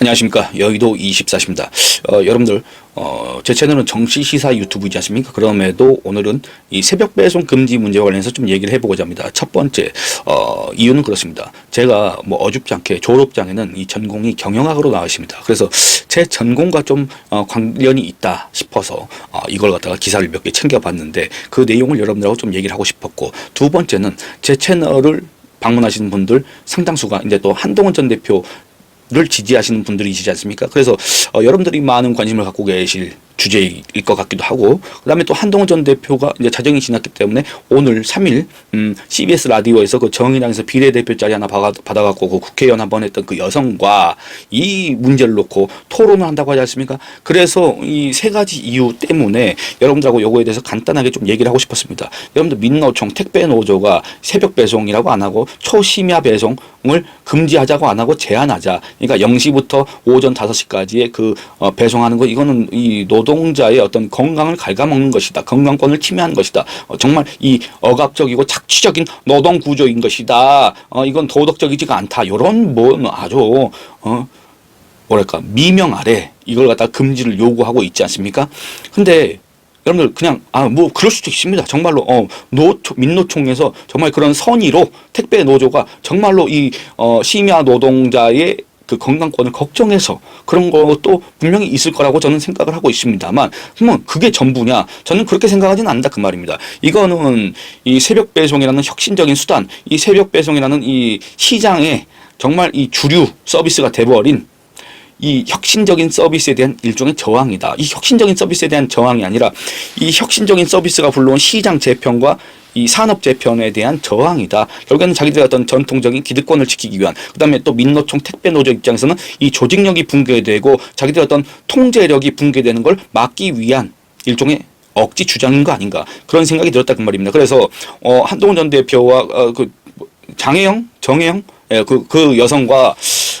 안녕하십니까 여의도 24시입니다. 어, 여러분들 어, 제 채널은 정치 시사 유튜브이지 않습니까? 그럼에도 오늘은 이 새벽 배송 금지 문제와 관련해서 좀 얘기를 해보고자 합니다. 첫 번째 어, 이유는 그렇습니다. 제가 뭐 어줍지 않게 졸업장에는 이 전공이 경영학으로 나와 있습니다. 그래서 제 전공과 좀 어, 관련이 있다 싶어서 어, 이걸 갖다가 기사를 몇 개 챙겨봤는데 그 내용을 여러분들하고 좀 얘기를 하고 싶었고 두 번째는 제 채널을 방문하시는 분들 상당수가 이제 또 한동훈 전 대표 를 지지하시는 분들이시지 않습니까? 그래서 어, 여러분들이 많은 관심을 갖고 계실 주제일 것 같기도 하고 그다음에 또 한동훈 전 대표가 이제 자정이 지났기 때문에 오늘 3일 음, CBS 라디오에서 그 정의당에서 비례대표 자리 하나 받아, 받아갖고 그 국회의원 한 번 했던 그 여성과 이 문제를 놓고 토론을 한다고 하지 않습니까? 그래서 이 세 가지 이유 때문에 여러분들하고 요거에 대해서 간단하게 좀 얘기를 하고 싶었습니다. 여러분들 민노총 택배 노조가 새벽 배송이라고 안 하고 초심야 배송 을 금지하자고 안 하고 제한하자. 그러니까 0시부터 오전 5시까지의 그 어, 배송하는 거 이거는 이 노동자의 어떤 건강을 갉아먹는 것이다. 건강권을 침해하는 것이다. 어, 정말 이 억압적이고 착취적인 노동 구조인 것이다. 어, 이건 도덕적이지가 않다. 요런 뭐 아주 어 뭐랄까 미명 아래 이걸 갖다 금지를 요구하고 있지 않습니까? 근데 여러분들 그냥 아 뭐 그럴 수도 있습니다. 정말로 어 노총 민노총에서 정말 그런 선의로 택배 노조가 정말로 이 어 심야 노동자의 그 건강권을 걱정해서 그런 것도 분명히 있을 거라고 저는 생각을 하고 있습니다만 그러면 그게 전부냐 저는 그렇게 생각하지는 않는다 그 말입니다 이거는 이 새벽 배송이라는 혁신적인 수단 이 새벽 배송이라는 이 시장에 정말 이 주류 서비스가 돼버린 이 혁신적인 서비스에 대한 일종의 저항이다. 이 혁신적인 서비스에 대한 저항이 아니라 이 혁신적인 서비스가 불러온 시장 재편과 이 산업 재편에 대한 저항이다. 결국에는 자기들의 어떤 전통적인 기득권을 지키기 위한 그다음에 또 민노총 택배 노조 입장에서는 이 조직력이 붕괴되고 자기들의 어떤 통제력이 붕괴되는 걸 막기 위한 일종의 억지 주장인 거 아닌가 그런 생각이 들었다 그 말입니다. 그래서 어 한동훈 전 대표와 어 그 장혜영, 정혜영 예, 그, 그 여성과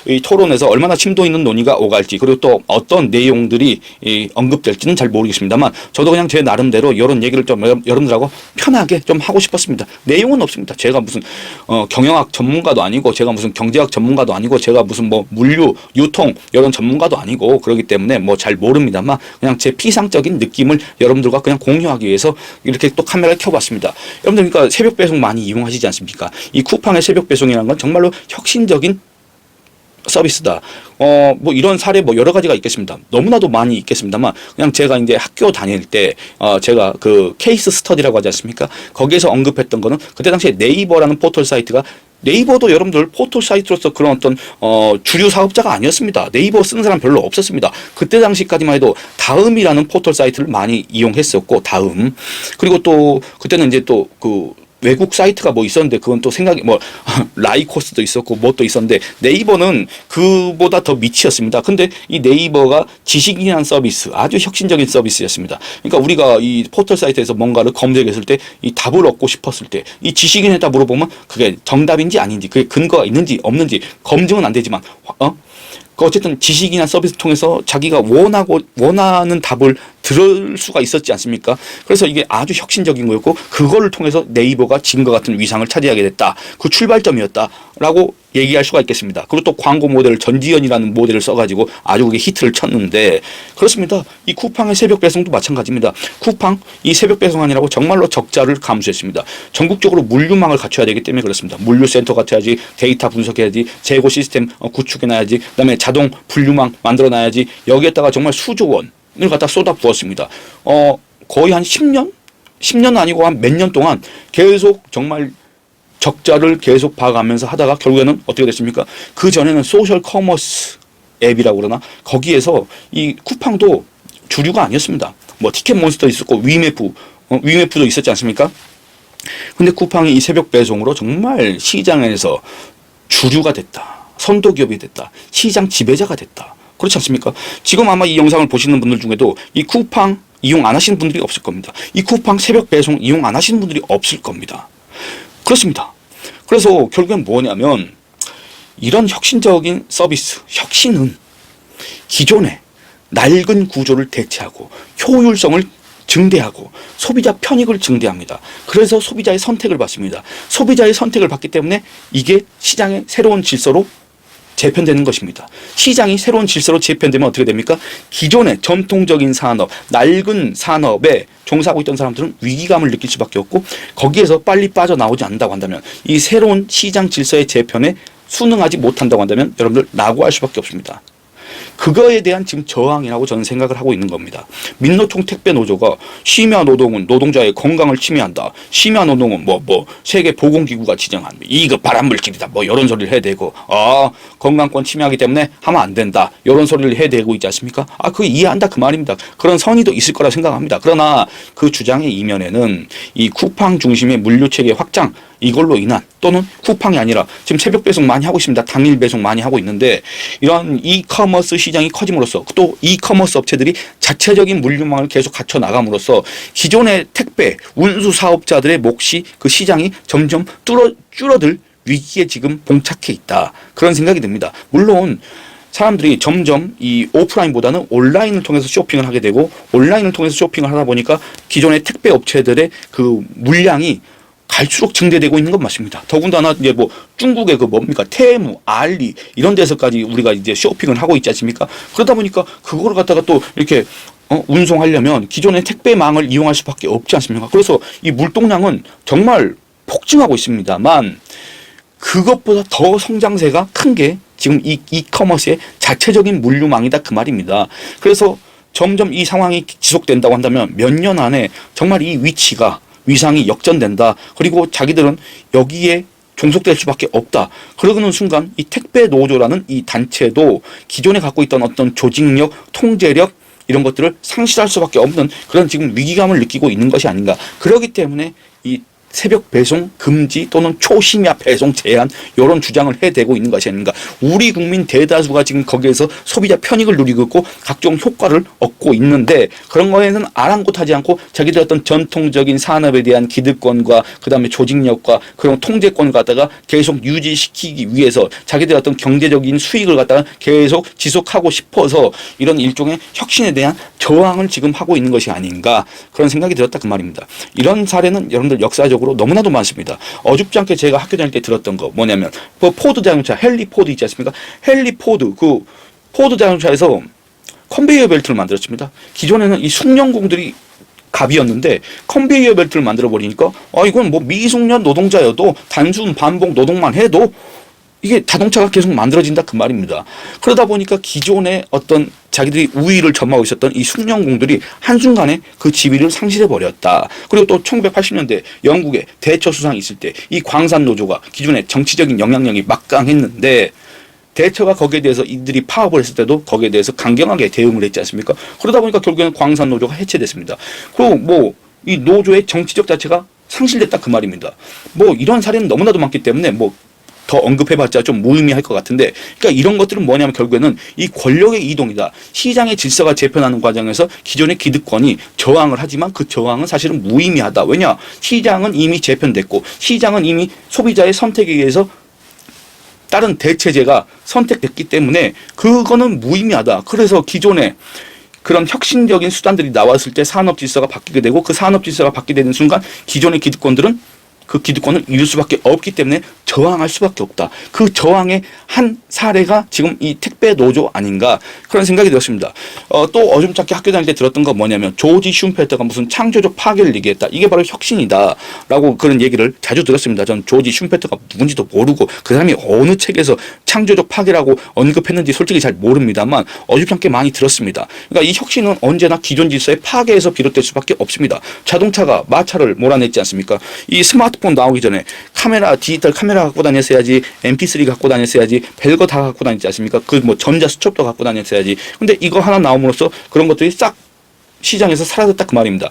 이 토론에서 얼마나 심도 있는 논의가 오갈지 그리고 또 어떤 내용들이 이 언급될지는 잘 모르겠습니다만 저도 그냥 제 나름대로 이런 얘기를 좀 여러- 여러분들하고 편하게 좀 하고 싶었습니다. 내용은 없습니다. 제가 무슨 어, 경영학 전문가도 아니고 제가 무슨 경제학 전문가도 아니고 제가 무슨 뭐 물류 유통 이런 전문가도 아니고 그렇기 때문에 뭐 잘 모릅니다만 그냥 제 피상적인 느낌을 여러분들과 그냥 공유하기 위해서 이렇게 또 카메라를 켜봤습니다. 여러분들 그러니까 새벽 배송 많이 이용하시지 않습니까? 이 쿠팡의 새벽 배송이라는 건 정말로 혁신적인 서비스다. 어, 뭐 이런 사례 뭐 여러 가지가 있겠습니다. 너무나도 많이 있겠습니다만 그냥 제가 이제 학교 다닐 때 어, 제가 그 케이스 스터디라고 하지 않습니까? 거기에서 언급했던 거는 그때 당시에 네이버라는 포털 사이트가 네이버도 여러분들 포털 사이트로서 그런 어떤 어 주류 사업자가 아니었습니다. 네이버 쓰는 사람 별로 없었습니다. 그때 당시까지만 해도 다음이라는 포털 사이트를 많이 이용했었고 다음 그리고 또 그때는 이제 또 그 외국 사이트가 뭐 있었는데 그건 또 생각이 뭐 라이코스도 있었고 뭐또 있었는데 네이버는 그보다 더 밑이었습니다. 근데 이 네이버가 지식인이라는 서비스 아주 혁신적인 서비스였습니다. 그러니까 우리가 이 포털 사이트에서 뭔가를 검색했을 때 이 답을 얻고 싶었을 때 이 지식인에다 물어보면 그게 정답인지 아닌지 그게 근거가 있는지 없는지 검증은 안 되지만 어? 그 어쨌든 지식이나 서비스 통해서 자기가 원하고 원하는 답을 들을 수가 있었지 않습니까? 그래서 이게 아주 혁신적인 거였고 그거를 통해서 네이버가 지금과 같은 위상을 차지하게 됐다. 그 출발점이었다라고 얘기할 수가 있겠습니다. 그리고 또 광고 모델 전지현이라는 모델을 써가지고 아주 그게 히트를 쳤는데 그렇습니다. 이 쿠팡의 새벽 배송도 마찬가지입니다. 쿠팡 이 새벽 배송아니라고 정말로 적자를 감수했습니다. 전국적으로 물류망을 갖춰야 되기 때문에 그렇습니다. 물류센터 갖춰야지 데이터 분석해야지 재고 시스템 어, 구축해놔야지 그다음에 자동 분류망 만들어놔야지 여기에다가 정말 수조 원 을 갖다 쏟아 부었습니다. 어 거의 한 10년 10년 아니고 한 몇 년 동안 계속 정말 적자를 계속 봐가면서 하다가 결국에는 어떻게 됐습니까? 그 전에는 소셜 커머스 앱이라고 그러나 거기에서 이 쿠팡도 주류가 아니었습니다. 뭐 티켓몬스터 있었고 위메프 어, 위메프도 있었지 않습니까? 근데 쿠팡이 이 새벽 배송으로 정말 시장에서 주류가 됐다. 선도 기업이 됐다. 시장 지배자가 됐다. 그렇지 않습니까? 지금 아마 이 영상을 보시는 분들 중에도 이 쿠팡 이용 안 하시는 분들이 없을 겁니다. 이 쿠팡 새벽 배송 이용 안 하시는 분들이 없을 겁니다. 그렇습니다. 그래서 결국엔 뭐냐면 이런 혁신적인 서비스, 혁신은 기존의 낡은 구조를 대체하고 효율성을 증대하고 소비자 편익을 증대합니다. 그래서 소비자의 선택을 받습니다. 소비자의 선택을 받기 때문에 이게 시장의 새로운 질서로 재편되는 것입니다. 시장이 새로운 질서로 재편되면 어떻게 됩니까? 기존의 전통적인 산업, 낡은 산업에 종사하고 있던 사람들은 위기감을 느낄 수밖에 없고 거기에서 빨리 빠져나오지 않는다고 한다면 이 새로운 시장 질서의 재편에 순응하지 못한다고 한다면 여러분들 낙오할 수밖에 없습니다. 그거에 대한 지금 저항이라고 저는 생각을 하고 있는 겁니다. 민노총 택배 노조가 심야 노동은 노동자의 건강을 침해한다. 심야 노동은 뭐 뭐 세계 보건기구가 지정한 이거 발암물질이다. 뭐 이런 소리를 해대고 아 건강권 침해하기 때문에 하면 안 된다. 이런 소리를 해대고 있지 않습니까? 아 그거 이해한다 그 말입니다. 그런 선의도 있을 거라 생각합니다. 그러나 그 주장의 이면에는 이 쿠팡 중심의 물류 체계 확장 이걸로 인한 또는 쿠팡이 아니라 지금 새벽 배송 많이 하고 있습니다. 당일 배송 많이 하고 있는데 이런 이커머스 시장이 커짐으로써 또 이커머스 업체들이 자체적인 물류망을 계속 갖춰 나감으로써 기존의 택배 운수 사업자들의 몫이 그 시장이 점점 뚫어 줄어들 위기에 지금 봉착해 있다. 그런 생각이 듭니다. 물론 사람들이 점점 이 오프라인보다는 온라인을 통해서 쇼핑을 하게 되고 온라인을 통해서 쇼핑을 하다 보니까 기존의 택배 업체들의 그 물량이 갈수록 증대되고 있는 건 맞습니다. 더군다나 이제 뭐 중국의 그 뭡니까 테무, 알리 이런 데서까지 우리가 이제 쇼핑을 하고 있지 않습니까? 그러다 보니까 그거를 갖다가 또 이렇게 어, 운송하려면 기존의 택배망을 이용할 수밖에 없지 않습니까? 그래서 이 물동량은 정말 폭증하고 있습니다만 그것보다 더 성장세가 큰 게 지금 이 이커머스의 자체적인 물류망이다 그 말입니다. 그래서 점점 이 상황이 지속된다고 한다면 몇 년 안에 정말 이 위치가 위상이 역전된다. 그리고 자기들은 여기에 종속될 수밖에 없다. 그러는 순간 이 택배 노조라는 이 단체도 기존에 갖고 있던 어떤 조직력, 통제력 이런 것들을 상실할 수밖에 없는 그런 지금 위기감을 느끼고 있는 것이 아닌가. 그렇기 때문에 이 새벽 배송 금지 또는 초심야 배송 제한 이런 주장을 해대고 있는 것이 아닌가. 우리 국민 대다수가 지금 거기에서 소비자 편익을 누리고 있고 각종 효과를 얻고 있는데 그런 거에는 아랑곳하지 않고 자기들 어떤 전통적인 산업에 대한 기득권과 그 다음에 조직력과 그런 통제권을 갖다가 계속 유지시키기 위해서 자기들 어떤 경제적인 수익을 갖다가 계속 지속하고 싶어서 이런 일종의 혁신에 대한 저항을 지금 하고 있는 것이 아닌가 그런 생각이 들었다 그 말입니다. 이런 사례는 여러분들 역사 적으로 너무나도 많습니다. 어줍지 않게 제가 학교 다닐 때 들었던 거 뭐냐면 그 포드 자동차 헨리 포드 있지 않습니까? 헨리 포드 그 포드 자동차에서 컨베이어 벨트를 만들었습니다. 기존에는 이 숙련공들이 갑이었는데 컨베이어 벨트를 만들어 버리니까 아 이건 뭐 미숙련 노동자여도 단순 반복 노동만 해도 이게 자동차가 계속 만들어진다 그 말입니다. 그러다 보니까 기존의 어떤 자기들이 우위를 점하고 있었던 이 숙련공들이 한순간에 그 지위를 상실해 버렸다. 그리고 또 1980년대 영국의 대처 수상이 있을 때 이 광산 노조가 기존의 정치적인 영향력이 막강했는데 대처가 거기에 대해서 이들이 파업을 했을 때도 거기에 대해서 강경하게 대응을 했지 않습니까? 그러다 보니까 결국에는 광산 노조가 해체됐습니다. 그리고 뭐 이 노조의 정치적 자체가 상실됐다 그 말입니다. 뭐 이런 사례는 너무나도 많기 때문에 뭐 더 언급해봤자 좀 무의미할 것 같은데, 그러니까 이런 것들은 뭐냐면 결국에는 이 권력의 이동이다. 시장의 질서가 재편하는 과정에서 기존의 기득권이 저항을 하지만 그 저항은 사실은 무의미하다. 왜냐? 시장은 이미 재편됐고, 시장은 이미 소비자의 선택에 의해서 다른 대체제가 선택됐기 때문에 그거는 무의미하다. 그래서 기존에 그런 혁신적인 수단들이 나왔을 때 산업 질서가 바뀌게 되고 그 산업 질서가 바뀌게 되는 순간 기존의 기득권들은 그 기득권을 잃을 수밖에 없기 때문에 저항할 수밖에 없다. 그 저항의 한 사례가 지금 이 택배 노조 아닌가 그런 생각이 들었습니다. 어, 또 어줌잡게 학교 다닐 때 들었던 건 뭐냐면 조지 슈페터가 무슨 창조적 파괴를 얘기했다. 이게 바로 혁신이다라고 그런 얘기를 자주 들었습니다. 전 조지 슈페터가 누군지도 모르고 그 사람이 어느 책에서 창조적 파괴라고 언급했는지 솔직히 잘 모릅니다만 어줍잖게 많이 들었습니다. 그러니까 이 혁신은 언제나 기존 질서의 파괴에서 비롯될 수밖에 없습니다. 자동차가 마차를 몰아냈지 않습니까? 이 스마트 폰 나오기 전에 카메라 디지털 카메라 갖고 다녔어야지 MP3 갖고 다녔어야지 별거 다 갖고 다녔지 않습니까? 그 뭐 전자 수첩도 갖고 다녔어야지. 근데 이거 하나 나옴으로써 그런 것들이 싹 시장에서 사라졌다 그 말입니다.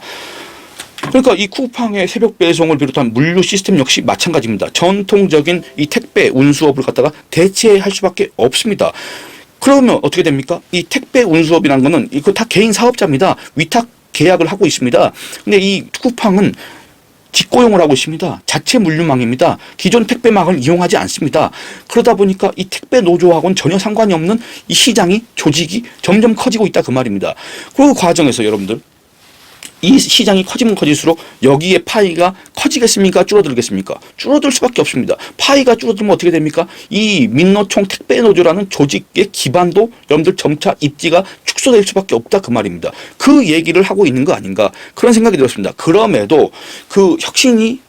그러니까 이 쿠팡의 새벽 배송을 비롯한 물류 시스템 역시 마찬가지입니다. 전통적인 이 택배 운수업을 갖다가 대체할 수밖에 없습니다. 그러면 어떻게 됩니까? 이 택배 운수업이라는 거는 이거 다 개인 사업자입니다. 위탁 계약을 하고 있습니다. 근데 이 쿠팡은 직고용을 하고 있습니다. 자체 물류망입니다. 기존 택배망을 이용하지 않습니다. 그러다 보니까 이 택배 노조하고는 전혀 상관이 없는 이 시장이 조직이 점점 커지고 있다 그 말입니다. 그 과정에서 여러분들 이 시장이 커지면 커질수록 여기에 파이가 커지겠습니까? 줄어들겠습니까? 줄어들 수밖에 없습니다. 파이가 줄어들면 어떻게 됩니까? 이 민노총 택배노조라는 조직의 기반도 여러분들 점차 입지가 축소될 수밖에 없다 그 말입니다. 그 얘기를 하고 있는 거 아닌가 그런 생각이 들었습니다. 그럼에도 그 혁신이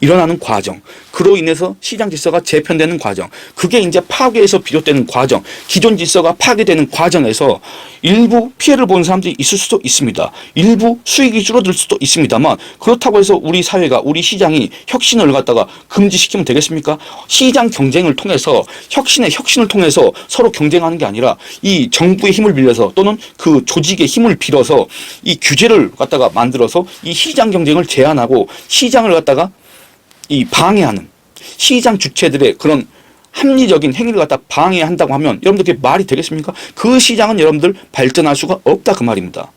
일어나는 과정, 그로 인해서 시장 질서가 재편되는 과정, 그게 이제 파괴에서 비롯되는 과정, 기존 질서가 파괴되는 과정에서 일부 피해를 보는 사람들이 있을 수도 있습니다. 일부 수익이 줄어들 수도 있습니다만 그렇다고 해서 우리 사회가 우리 시장이 혁신을 갖다가 금지시키면 되겠습니까? 시장 경쟁을 통해서 혁신의 혁신을 통해서 서로 경쟁하는 게 아니라 이 정부의 힘을 빌려서 또는 그 조직의 힘을 빌어서 이 규제를 갖다가 만들어서 이 시장 경쟁을 제한하고 시장을 갖다가 이 방해하는 시장 주체들의 그런 합리적인 행위를 갖다 방해한다고 하면 여러분들 그게 말이 되겠습니까? 그 시장은 여러분들 발전할 수가 없다 그 말입니다.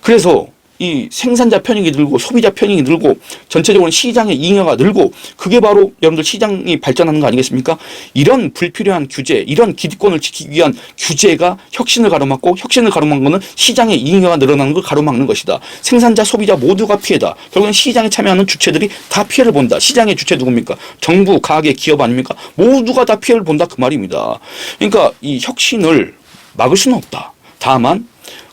그래서 이 생산자 편익이 늘고 소비자 편익이 늘고 전체적으로 시장의 잉여가 늘고 그게 바로 여러분들 시장이 발전하는 거 아니겠습니까? 이런 불필요한 규제, 이런 기득권을 지키기 위한 규제가 혁신을 가로막고 혁신을 가로막는 거는 시장의 잉여가 늘어나는 걸 가로막는 것이다. 생산자, 소비자 모두가 피해다. 결국엔 시장에 참여하는 주체들이 다 피해를 본다. 시장의 주체 누굽니까? 정부, 가게, 기업 아닙니까? 모두가 다 피해를 본다 그 말입니다. 그러니까 이 혁신을 막을 수는 없다. 다만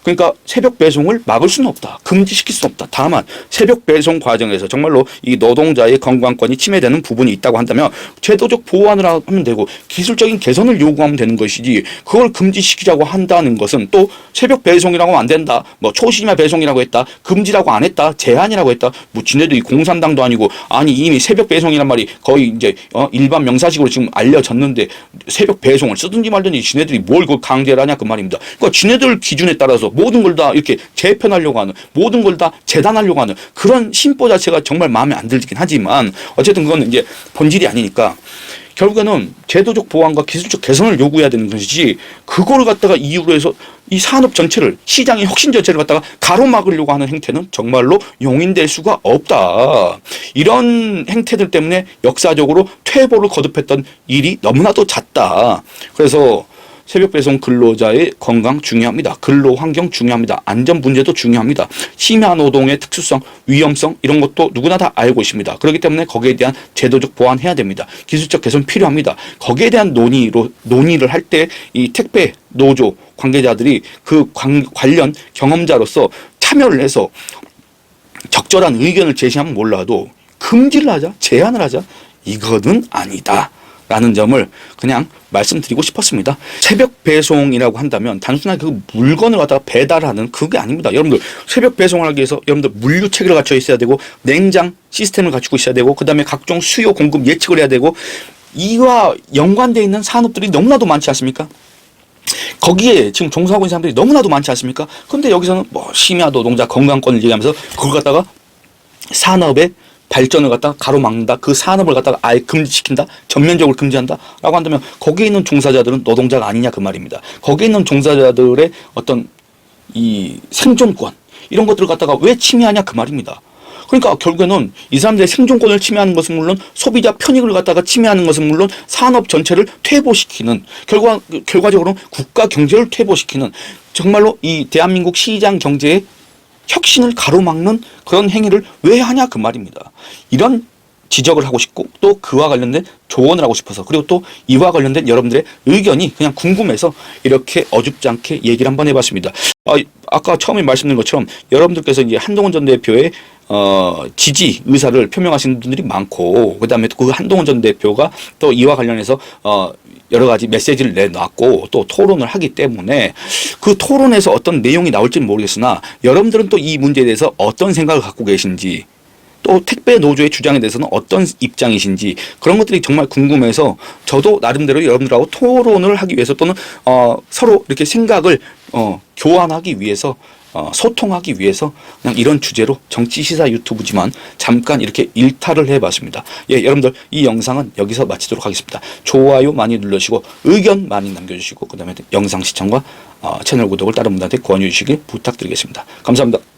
그러니까 새벽 배송을 막을 수는 없다. 금지시킬 수는 없다. 다만 새벽 배송 과정에서 정말로 이 노동자의 건강권이 침해되는 부분이 있다고 한다면 제도적 보완을 하면 되고 기술적인 개선을 요구하면 되는 것이지 그걸 금지시키자고 한다는 것은 또 새벽 배송이라고 하면 안 된다. 뭐 초심야 배송이라고 했다. 금지라고 안 했다. 제한이라고 했다. 뭐 지네도 이 공산당도 아니고 아니 이미 새벽 배송이란 말이 거의 이제 어 일반 명사식으로 지금 알려졌는데 새벽 배송을 쓰든지 말든지 지네들이 뭘 그걸 강제를 하냐 그 말입니다. 그러니까 지네들 기준에 따라서 모든 걸 다 이렇게 재편하려고 하는 모든 걸 다 재단하려고 하는 그런 심보 자체가 정말 마음에 안 들긴 하지만 어쨌든 그건 이제 본질이 아니니까 결국에는 제도적 보완과 기술적 개선을 요구해야 되는 것이지 그거를 갖다가 이유로 해서 이 산업 전체를 시장의 혁신 전체를 갖다가 가로막으려고 하는 행태는 정말로 용인될 수가 없다. 이런 행태들 때문에 역사적으로 퇴보를 거듭했던 일이 너무나도 잦다. 그래서 새벽 배송 근로자의 건강 중요합니다. 근로 환경 중요합니다. 안전 문제도 중요합니다. 심야 노동의 특수성, 위험성 이런 것도 누구나 다 알고 있습니다. 그렇기 때문에 거기에 대한 제도적 보완해야 됩니다. 기술적 개선 필요합니다. 거기에 대한 논의로 논의를 할 때 이 택배 노조 관계자들이 그 관, 관련 경험자로서 참여를 해서 적절한 의견을 제시하면 몰라도 금지를 하자, 제한을 하자 이거는 아니다. 라는 점을 그냥 말씀드리고 싶었습니다. 새벽 배송이라고 한다면 단순하게 그 물건을 갖다가 배달하는 그게 아닙니다. 여러분들 새벽 배송을 하기 위해서 여러분들 물류 체계를 갖춰 있어야 되고 냉장 시스템을 갖추고 있어야 되고 그다음에 각종 수요 공급 예측을 해야 되고 이와 연관되어 있는 산업들이 너무나도 많지 않습니까? 거기에 지금 종사하고 있는 사람들이 너무나도 많지 않습니까? 근데 여기서는 뭐 심야 노동자 건강권을 얘기하면서 그걸 갖다가 산업의 발전을 갖다가 가로막는다. 그 산업을 갖다가 아예 금지시킨다. 전면적으로 금지한다. 라고 한다면 거기에 있는 종사자들은 노동자가 아니냐 그 말입니다. 거기에 있는 종사자들의 어떤 이 생존권 이런 것들을 갖다가 왜 침해하냐 그 말입니다. 그러니까 결국에는 이 사람들의 생존권을 침해하는 것은 물론 소비자 편익을 갖다가 침해하는 것은 물론 산업 전체를 퇴보시키는 결과 결과적으로는 국가 경제를 퇴보시키는 정말로 이 대한민국 시장 경제의 혁신을 가로막는 그런 행위를 왜 하냐 그 말입니다. 이런 지적을 하고 싶고 또 그와 관련된 조언을 하고 싶어서 그리고 또 이와 관련된 여러분들의 의견이 그냥 궁금해서 이렇게 어줍지 않게 얘기를 한번 해봤습니다. 아, 아까 처음에 말씀드린 것처럼 여러분들께서 이제 한동훈 전 대표의 어, 지지 의사를 표명하시는 분들이 많고 그다음에 그 한동훈 전 대표가 또 이와 관련해서 어, 여러 가지 메시지를 내놨고 또 토론을 하기 때문에 그 토론에서 어떤 내용이 나올지는 모르겠으나 여러분들은 또 이 문제에 대해서 어떤 생각을 갖고 계신지 또 택배 노조의 주장에 대해서는 어떤 입장이신지 그런 것들이 정말 궁금해서 저도 나름대로 여러분들하고 토론을 하기 위해서 또는 어, 서로 이렇게 생각을 어, 교환하기 위해서 어, 소통하기 위해서 그냥 이런 주제로 정치 시사 유튜브지만 잠깐 이렇게 일탈을 해봤습니다. 예, 여러분들 이 영상은 여기서 마치도록 하겠습니다. 좋아요 많이 눌러주시고 의견 많이 남겨주시고 그 다음에 영상 시청과 어, 채널 구독을 다른 분들한테 권유해 주시길 부탁드리겠습니다. 감사합니다.